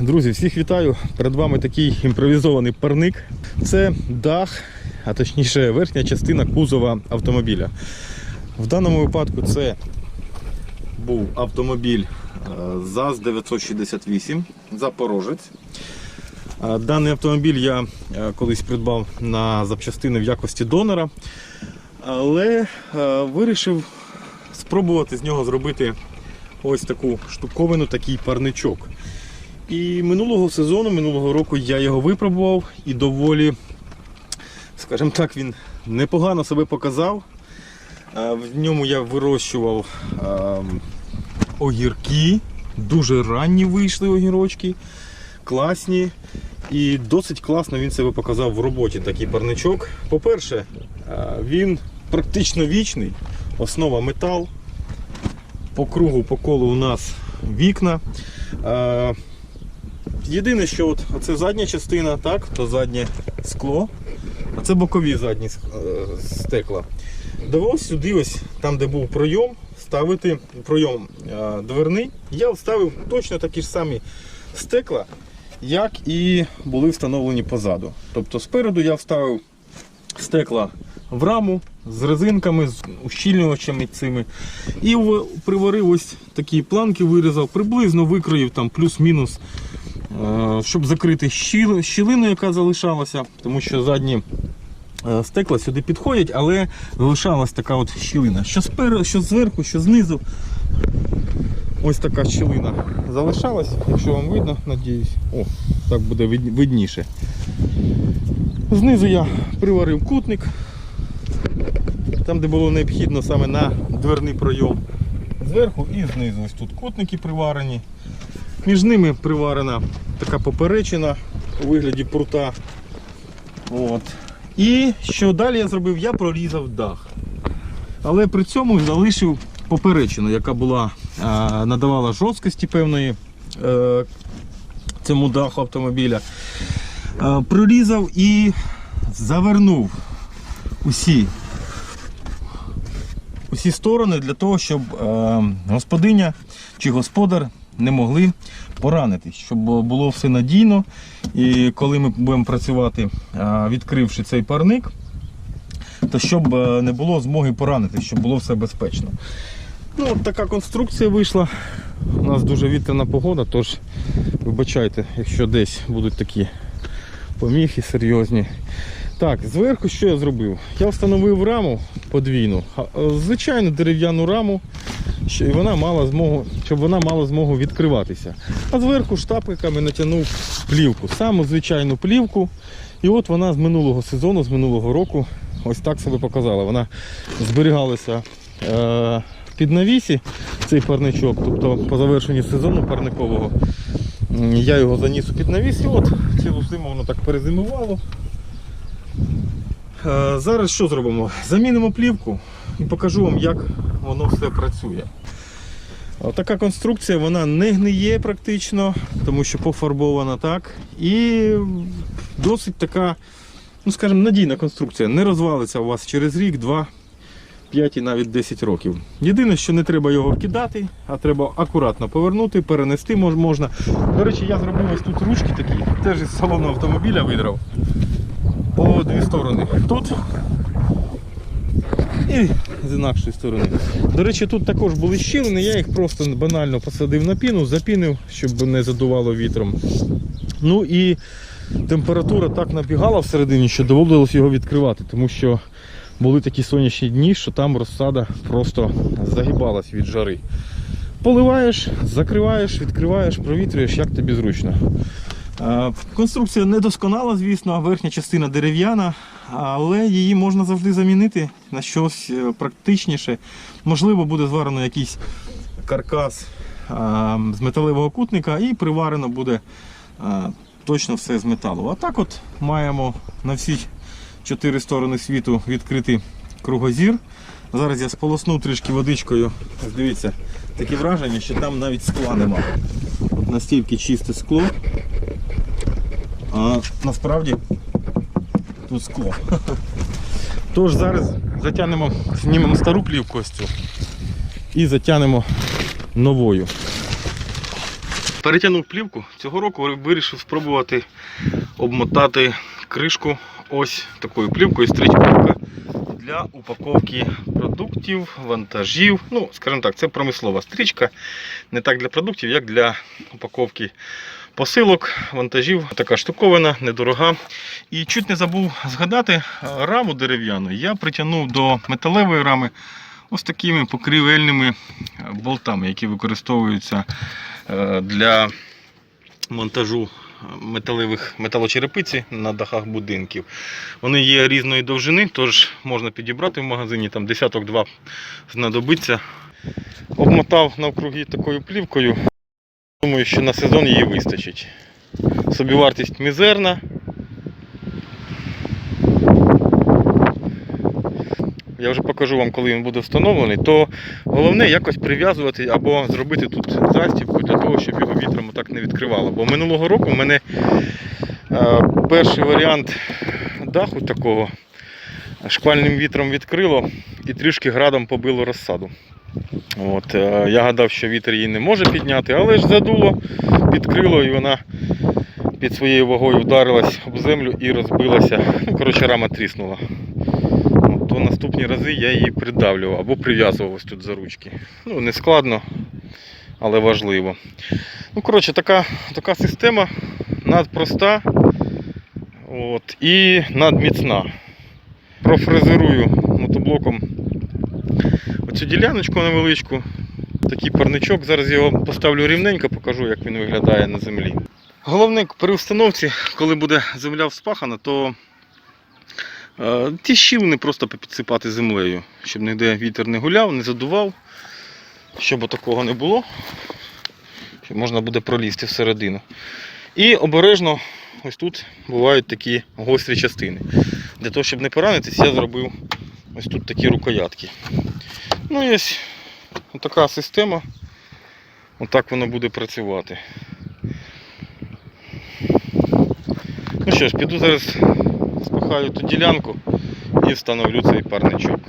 Друзі, всіх вітаю! Перед вами такий імпровізований парник. Це дах, а точніше верхня частина кузова автомобіля. В даному випадку це був автомобіль е, ЗАЗ-968 Запорожець. Е, Даний автомобіль я е, колись придбав на запчастини в якості донора, але вирішив спробувати з нього зробити ось таку штуковину, такий парничок. І минулого сезону, минулого року я його випробував і доволі, скажімо так, він непогано себе показав. Е, В ньому я вирощував ем, огірки, дуже ранні вийшли огірочки, класні. І досить класно він себе показав в роботі такий парничок. По-перше, е, він практично вічний, основа метал. По кругу, по колу у нас вікна. Єдине, що от це задня частина, так, то заднє скло, а це бокові задні е, стекла. Довелось сюди, ось там, де був пройом, ставити пройом е, дверний. Я вставив точно такі ж самі стекла, як і були встановлені позаду. Тобто спереду я вставив стекла в раму з резинками, з ущільнювачами цими. І приварив ось такі планки, вирізав, приблизно викроїв там плюс-мінус, щоб закрити щілину, яка залишалася, тому що задні е, стекла сюди підходять, але залишалась така от щілина. Що спереду, що зверху, що знизу. Ось така щілина залишалась, якщо вам видно, надіюсь. О, так буде видніше. Знизу я приварив кутник, там, де було необхідно саме на дверний пройом. Зверху і знизу ось тут кутники приварені. Між ними приварена така поперечина у вигляді прута. От. І що далі я зробив? Я прорізав дах. Але при цьому залишив поперечину, яка була, надавала жорсткості певної е, цьому даху автомобіля. Е, прорізав і завернув усі, усі сторони для того, щоб е, господиня чи господар не могли поранитись, щоб було все надійно. І коли ми будемо працювати, е, відкривши цей парник, то щоб е, не було змоги поранитись, щоб було все безпечно. Ну, от така конструкція вийшла. У нас дуже вітряна погода, тож вибачайте, якщо десь будуть такі поміхи серйозні. Так, зверху що я зробив? Я встановив раму подвійну, е, звичайну дерев'яну раму, що- і вона мала змогу, щоб вона мала змогу відкриватися. А зверху штапиками натягнув плівку, саму звичайну плівку. І от вона з минулого сезону, з минулого року, ось так себе показала. Вона зберігалася е, під навісі, цей парничок, тобто по завершенні сезону парникового. Я його заніс у під навіс і от цілу зиму воно так перезимувало. Е, Зараз що зробимо? Замінимо плівку і покажу вам, як воно все працює. Така конструкція вона не гниє практично, тому що пофарбована так. І досить така, ну скажімо, надійна конструкція. Не розвалиться у вас через рік, два, 5 і навіть 10 років. Єдине, що не треба його кидати, а треба акуратно повернути, перенести можна. До речі, я зробив ось тут ручки такі, теж із салону автомобіля видрав. По дві сторони. Тут і з інакшої сторони. До речі, тут також були щілини, я їх просто банально посадив на піну, запінив, щоб не задувало вітром. Ну і температура так набігала всередині, що доводилось його відкривати, тому що були такі сонячні дні, що там розсада просто загибалась від жари. Поливаєш, закриваєш, відкриваєш, провітрюєш, як тобі зручно. Е, Конструкція недосконала, звісно, верхня частина дерев'яна, але її можна завжди замінити на щось е, практичніше. Можливо, буде зварено якийсь каркас з металевого кутника і приварено буде точно все з металу. А так от маємо на всі чотири сторони світу відкритий кругозір. Зараз я сполоснув трішки водичкою. Дивіться, таке враження, що там навіть скла нема. От настільки чисте скло. А насправді тут скло. Тож зараз затягнемо, знімемо стару плівку ось цю і затягнемо новою. Перетягнув плівку. Цього року вирішив спробувати обмотати кришку ось такою плівкою стрічка для упаковки продуктів, вантажів. Ну, скажімо так, це промислова стрічка. Не так для продуктів, як для упаковки посилок, вантажів. Така штуковина, недорога. І чуть не забув згадати е, раму дерев'яну. Я притягнув до металевої рами ось такими покрівельними е, болтами, які використовуються е, для монтажу металевих металочерепиці на дахах будинків. Вони є різної довжини, тож можна підібрати в магазині, там десяток-два знадобиться. Обмотав навкруги такою плівкою. Думаю, що на сезон її вистачить. Собівартість мізерна. Я вже покажу вам, коли він буде встановлений, то головне якось прив'язувати або зробити тут застібку для того, щоб його вітром так не відкривало. Бо минулого року в мене е, перший варіант даху такого шквальним вітром відкрило і трішки градом побило розсаду. От, е, я гадав, що вітер її не може підняти, але ж задуло, підкрило і вона під своєю вагою вдарилась об землю і розбилася. Ну, коротше, рама тріснула. От, то наступні рази я її придавлював або прив'язував ось тут за ручки. Ну, не складно, але важливо. Ну, коротше, така, така система надпроста от, і надміцна. Профрезерую мотоблоком оцю діляночку невеличку. Такий парничок. Зараз його поставлю рівненько, покажу, як він виглядає на землі. Головне при установці, коли буде земля вспахана, то е, ті щілини просто підсипати землею, щоб ніде вітер не гуляв, не задував, щоб такого не було, щоб можна буде пролізти всередину. І обережно ось тут бувають такі гострі частини. Для того, щоб не поранитись, я зробив ось тут такі рукоятки. Ну і ось така система. Отак воно буде працювати. Ну що ж, піду зараз спихаю ту ділянку і встановлю цей парничок.